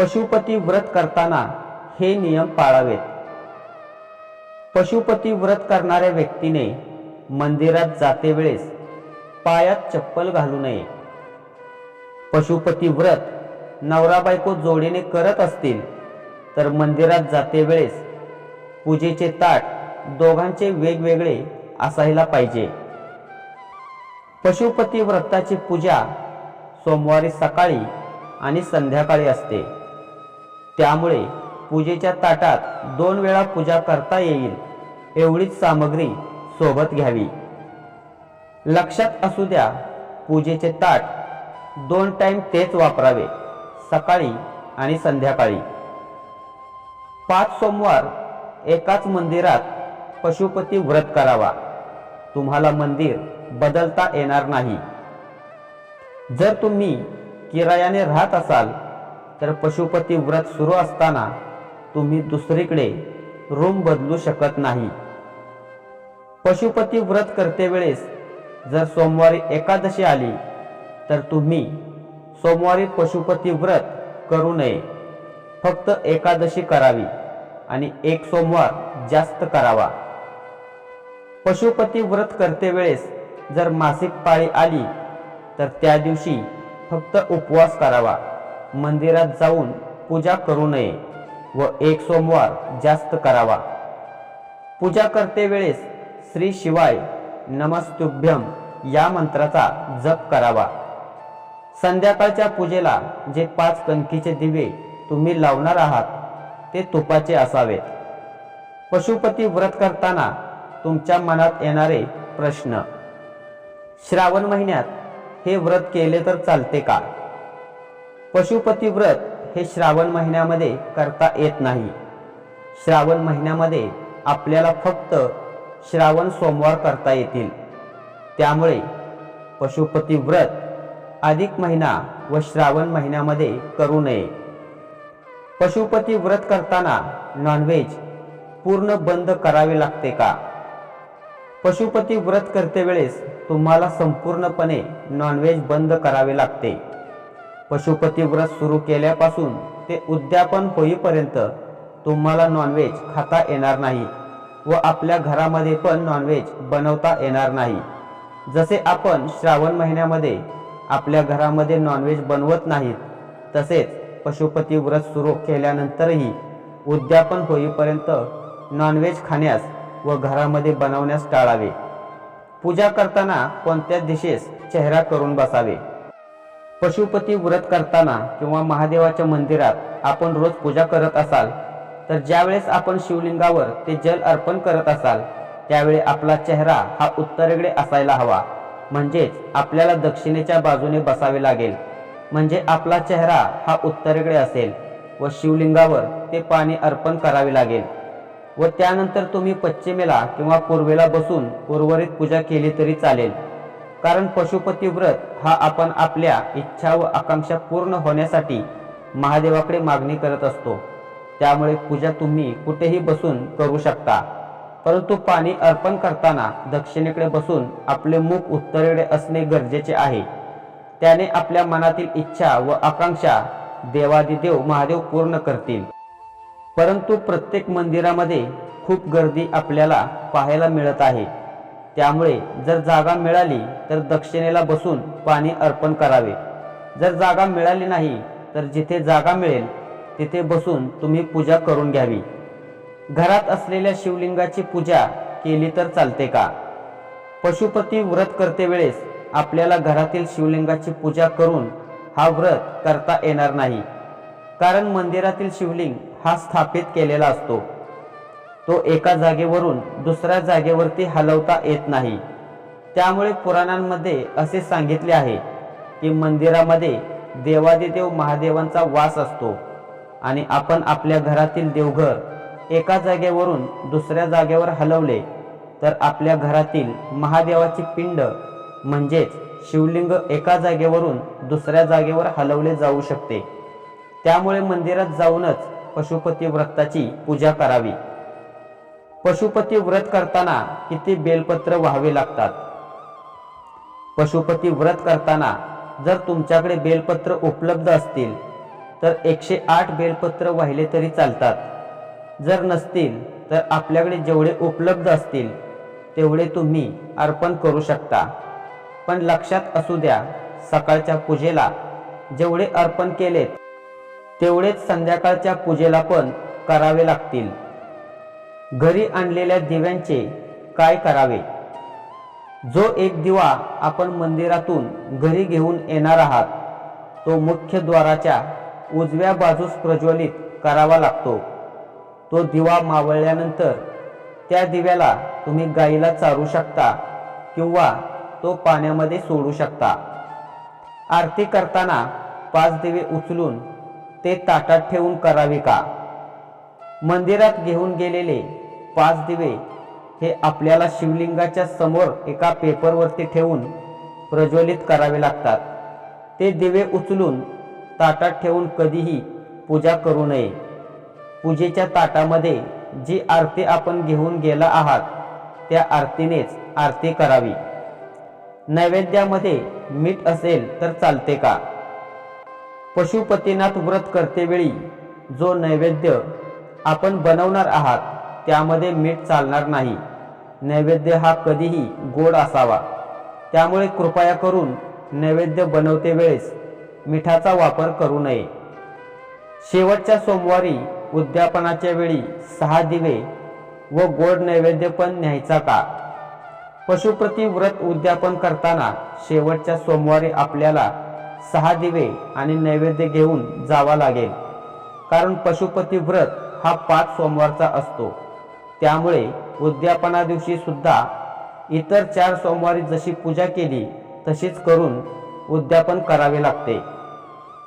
पशुपती व्रत करताना हे नियम पाळावेत. पशुपती व्रत करणाऱ्या व्यक्तीने मंदिरात जाते वेळेस पायात चप्पल घालू नये. पशुपती व्रत नवरा बायको जोडीने करत असतील तर मंदिरात जाते वेळेस पूजेचे ताट दोघांचे वेगवेगळे असायला पाहिजे. पशुपती व्रताची पूजा सोमवारी सकाळी आणि संध्याकाळी असते. त्यामुळे पूजेच्या ताटात दोन वेळा पूजा करता येईल एवढीच सामग्री सोबत घ्यावी. लक्षात असू द्या पूजेचे ताट दोन टाइम तेच वापरावे सकाळी आणि संध्याकाळी. पाच सोमवार एकाच मंदिरात पशुपती व्रत करावा. तुम्हाला मंदिर बदलता येणार नाही. जर तुम्ही किरायाने राहत असाल तर पशुपती व्रत सुरू असताना तुम्ही दुसरीकडे रूम बदलू शकत नाही. पशुपती व्रत करते वेळेस जर सोमवारी एकादशी आली तर तुम्ही सोमवारी पशुपती व्रत करू नये. फक्त एकादशी करावी आणि एक सोमवार जास्त करावा. पशुपती व्रत करते वेळेस जर मासिक पाळी आली तर त्या दिवशी फक्त उपवास करावा. मंदिरात जाऊन पूजा करू नये व एक सोमवार जास्त करावा. पूजा करते वेळेस श्री शिवाय नमस्तुभ्यम या मंत्राचा जप करावा. संध्याकाळच्या पूजेला जे पाच कणकीचे दिवे तुम्ही लावणार आहात ते तुपाचे असावेत. पशुपती व्रत करताना तुमच्या मनात येणारे प्रश्न श्रावण महिन्यात हे व्रत केले तर चालते का? पशुपती व्रत हे श्रावण महिन्यामध्ये करता येत नाही. श्रावण महिन्यामध्ये आपल्याला फक्त श्रावण सोमवार करता येतील. त्यामुळे पशुपती व्रत अधिक महिना व श्रावण महिन्यामध्ये करू नये. पशुपती व्रत करताना नॉनव्हेज पूर्ण बंद करावे लागते का? पशुपती व्रत करते वेळेस तुम्हाला संपूर्णपणे नॉनव्हेज बंद करावे लागते. पशुपती व्रत सुरू केल्यापासून ते उद्यापन होईपर्यंत तुम्हाला नॉनव्हेज खाता येणार नाही व आपल्या घरामध्ये पण नॉनव्हेज बनवता येणार नाही. जसे आपण श्रावण महिन्यामध्ये आपल्या घरामध्ये नॉनव्हेज बनवत नाहीत तसेच पशुपती व्रत सुरू केल्यानंतरही उद्यापन होईपर्यंत नॉनव्हेज खाण्यास व घरामध्ये बनवण्यास टाळावे. पूजा करताना कोणत्या दिशेस चेहरा करून बसावे? पशुपती व्रत करताना किंवा महादेवाच्या मंदिरात आपण रोज पूजा करत असाल तर ज्यावेळेस आपण शिवलिंगावर ते जल अर्पण करत असाल त्यावेळी आपला चेहरा हा उत्तरेकडे असायला हवा. म्हणजेच आपल्याला दक्षिणेच्या बाजूने बसावे लागेल. म्हणजे आपला चेहरा हा उत्तरेकडे असेल व शिवलिंगावर ते पाणी अर्पण करावे लागेल. व त्यानंतर तुम्ही पश्चिमेला किंवा पूर्वेला बसून उर्वरित पूजा केली तरी चालेल. कारण पशुपती व्रत हा आपण आपल्या इच्छा व आकांक्षा पूर्ण होण्यासाठी महादेवाकडे मागणी करत असतो. त्यामुळे पूजा तुम्ही कुठेही बसून करू शकता. परंतु पाणी अर्पण करताना दक्षिणेकडे बसून आपले मुख उत्तरेकडे असणे गरजेचे आहे. त्याने आपल्या मनातील इच्छा व आकांक्षा देवादिदेव महादेव पूर्ण करतील. परंतु प्रत्येक मंदिरामध्ये खूप गर्दी आपल्याला पाहायला मिळत आहे. त्यामुळे जर जागा मिळाली तर दक्षिणेला बसून पाणी अर्पण करावे. जर जागा मिळाली नाही तर जिथे जागा मिळेल तिथे बसून तुम्ही पूजा करून घ्यावी. घरात असलेल्या शिवलिंगाची पूजा केली तर चालते का? पशुपती व्रत करते वेळेस आपल्याला घरातील शिवलिंगाची पूजा करून हा व्रत करता येणार नाही. कारण मंदिरातील शिवलिंग हा स्थापित केलेला असतो. तो एका जागेवरून दुसऱ्या जागेवरती हलवता येत नाही. त्यामुळे पुराणांमध्ये असे सांगितले आहे की मंदिरामध्ये देवादिदेव महादेवांचा वास असतो आणि आपण आपल्या घरातील देवघर एका जागेवरून दुसऱ्या जागेवर हलवले तर आपल्या घरातील महादेवाची पिंड म्हणजेच शिवलिंग एका जागेवरून दुसऱ्या जागेवर हलवले जाऊ शकते. त्यामुळे मंदिरात जाऊनच पशुपती व्रताची पूजा करावी. पशुपती व्रत करताना किती बेलपत्र व्हावे लागतात? पशुपती व्रत करताना जर तुमच्याकडे बेलपत्र उपलब्ध असतील तर एकशे आठ बेलपत्र वाहिले तरी चालतात. जर नसतील तर आपल्याकडे जेवढे उपलब्ध असतील तेवढे तुम्ही अर्पण करू शकता. पण लक्षात असू द्या सकाळच्या पूजेला जेवढे अर्पण केलेत तेवढेच संध्याकाळच्या पूजेला पण करावे लागतील. घरी आणलेल्या दिव्यांचे काय करावे? जो एक दिवा आपण मंदिरातून घरी घेऊन येणार आहात तो मुख्य द्वाराच्या उजव्या बाजूस प्रज्वलित करावा लागतो. तो दिवा मावळल्यानंतर त्या दिव्याला तुम्ही गाईला चारू शकता किंवा तो पाण्यामध्ये सोडू शकता. आरती करताना पाच दिवे उचलून ते ताटात ठेवून करावे का? मंदिरात घेऊन गेलेले पाच दिवे हे आपल्याला शिवलिंगाच्या समोर एका पेपरवरती ठेवून प्रज्वलित करावे लागतात. ते दिवे उचलून ताटात ठेवून कधीही पूजा करू नये. पूजेच्या ताटामध्ये जी आरती आपण घेऊन गेला आहात त्या आरतीनेच आरती करावी. नैवेद्यामध्ये मीठ असेल तर चालते का? पशुपतीनाथ व्रत करतेवेळी जो नैवेद्य आपण बनवणार आहात त्यामध्ये मीठ चालणार नाही. नैवेद्य हा कधीही गोड असावा. त्यामुळे कृपया करून नैवेद्य बनवते वेळेस मिठाचा वापर करू नये. शेवटच्या सोमवारी उद्यापनाच्या वेळी सहा दिवे व गोड नैवेद्य पण न्यायचा का? पशुप्रती व्रत उद्यापन करताना शेवटच्या सोमवारी आपल्याला सहा दिवे आणि नैवेद्य घेऊन जावा लागेल. कारण पशुपती व्रत हा पाच सोमवारचा असतो. त्यामुळे उद्यापना दिवशी सुद्धा इतर चार सोमवारी जशी पूजा केली तशीच करून उद्यापन करावे लागते.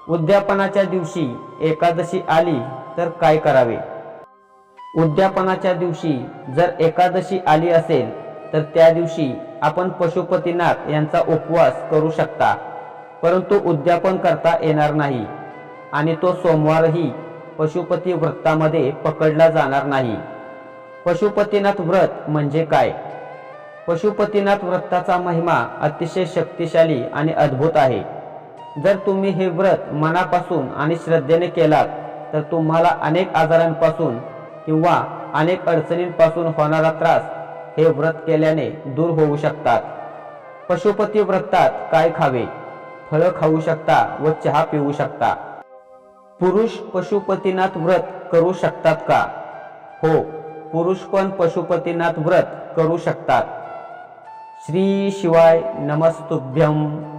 उद्यापनाच्या दिवशी एकादशी आली तर काय करावे? उद्यापनाच्या दिवशी जर एकादशी आली असेल तर त्या दिवशी आपण पशुपतीनाथ यांचा उपवास करू शकता. परंतु उद्यापन करता येणार नाही आणि तो सोमवारही पशुपती व्रतामध्ये पकडला जाणार नाही. पशुपतीनाथ व्रत म्हणजे काय? पशुपतीनाथ व्रताचा महिमा अतिशय शक्तिशाली आणि अद्भुत आहे. जर तुम्ही हे व्रत मनापासून आणि श्रद्धेने केलात तर तुम्हाला अनेक आजारांपासून किंवा अनेक अडचणींपासून होणारा त्रास हे व्रत केल्याने दूर होऊ शकतात. पशुपती व्रतात काय खावे? फळं खाऊ शकता व चहा पिऊ शकता. पुरुष पशुपतीनाथ व्रत करू शकतात का? हो पुरुष पण पशुपतीनाथ व्रत करू शकतात. श्री शिवाय नमस्तुभ्यम.